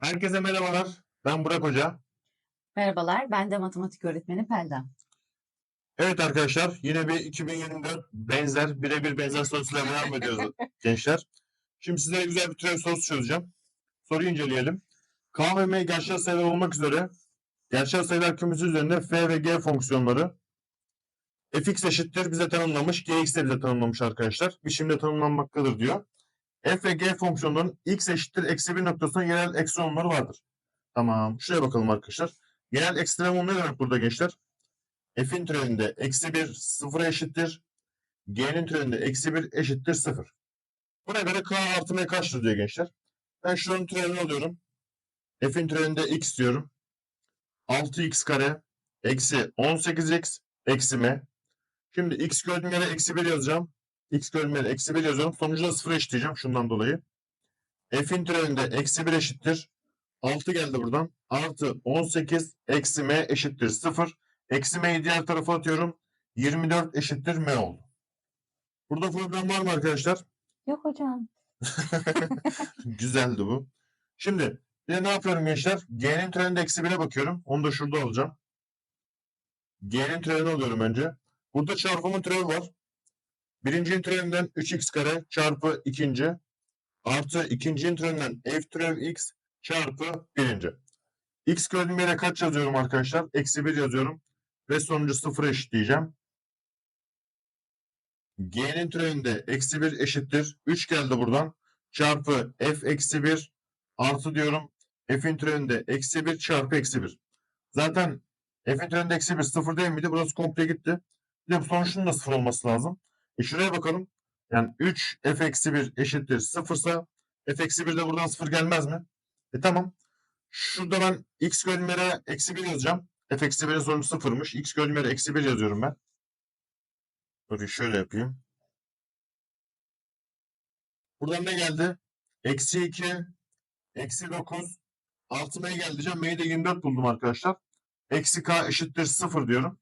Herkese merhabalar. Ben Burak Hoca. Merhabalar, ben de matematik öğretmeni Pelda. Evet arkadaşlar yine bir 2024 benzer, birebir benzer sorusuyla devam ediyoruz gençler. Şimdi size güzel bir türev sorusu çözeceğim. Soruyu inceleyelim. K ve M gerçel sayılar olmak üzere gerçel sayılar kümesi üzerinde f ve g fonksiyonları fx eşittir bize tanımlamış, gx de bize tanımlamış arkadaşlar. Biçimde tanımlanmaktadır diyor. F ve g fonksiyonlarının x eşittir eksi 1 noktasında genel ekstremumları vardır. Tamam. Şuraya bakalım arkadaşlar. Genel ekstremum ne demek burada gençler? F'in türevinde eksi 1 sıfıra eşittir. G'nin türevinde eksi 1 eşittir 0. Buna göre K artı M kaçtır diyor gençler. Ben şuranın türevini alıyorum. F'in türevinde x diyorum. 6x kare eksi 18x eksi m. Şimdi x gördüğüm yere eksi 1 yazacağım. X yere eksi 1 yazıyorum. Sonucu da 0 eşitleyeceğim şundan dolayı. F'in türevinde eksi 1 eşittir. 6 geldi buradan. Artı 18 eksi m eşittir 0. Eksi m'yi diğer tarafa atıyorum. 24 eşittir m oldu. Burada problem var mı arkadaşlar? Yok hocam. Güzeldi bu. Şimdi bir de ne yapıyorum gençler? G'nin türevinde eksi 1'e bakıyorum. Onu da şurada alacağım. G'nin türevini alıyorum önce. Burada çarpımın türevi var. Birincinin türevinden 3x kare çarpı ikinci artı ikincinin türevinden f türev x çarpı birinci. x gördüğüm yere kaç yazıyorum arkadaşlar? Eksi 1 yazıyorum. Ve sonucu 0 eşitleyeceğim. G'nin türevinde eksi 1 eşittir. 3 geldi buradan. Çarpı f eksi 1 artı diyorum. F'in türevinde eksi 1 çarpı eksi 1. Zaten f'in türevinde eksi 1 sıfır değil miydi? Burası komple gitti. Bir de bu sonuçun da sıfır olması lazım. E şuraya bakalım. Yani 3 f eksi 1 eşittir 0 ise f eksi 1 de buradan 0 gelmez mi? E tamam. Şurada ben x yere eksi 1 yazacağım. f eksi 1'in sonucu 0'mış. x yere eksi 1 yazıyorum ben. Burayı şöyle yapayım. Buradan ne geldi? Eksi 2, eksi 9, artı m'ye geldi. M'yi de 24 buldum arkadaşlar. Eksi k eşittir 0 diyorum.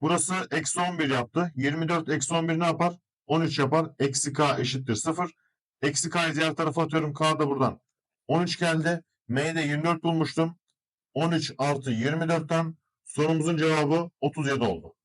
Burası eksi 11 yaptı. 24 eksi 11 ne yapar? 13 yapar. Eksi k eşittir 0. Eksi k'yı diğer tarafa atıyorum. K da buradan. 13 geldi. M'yi de 24 bulmuştum. 13 artı 24'ten sorumuzun cevabı 37 oldu.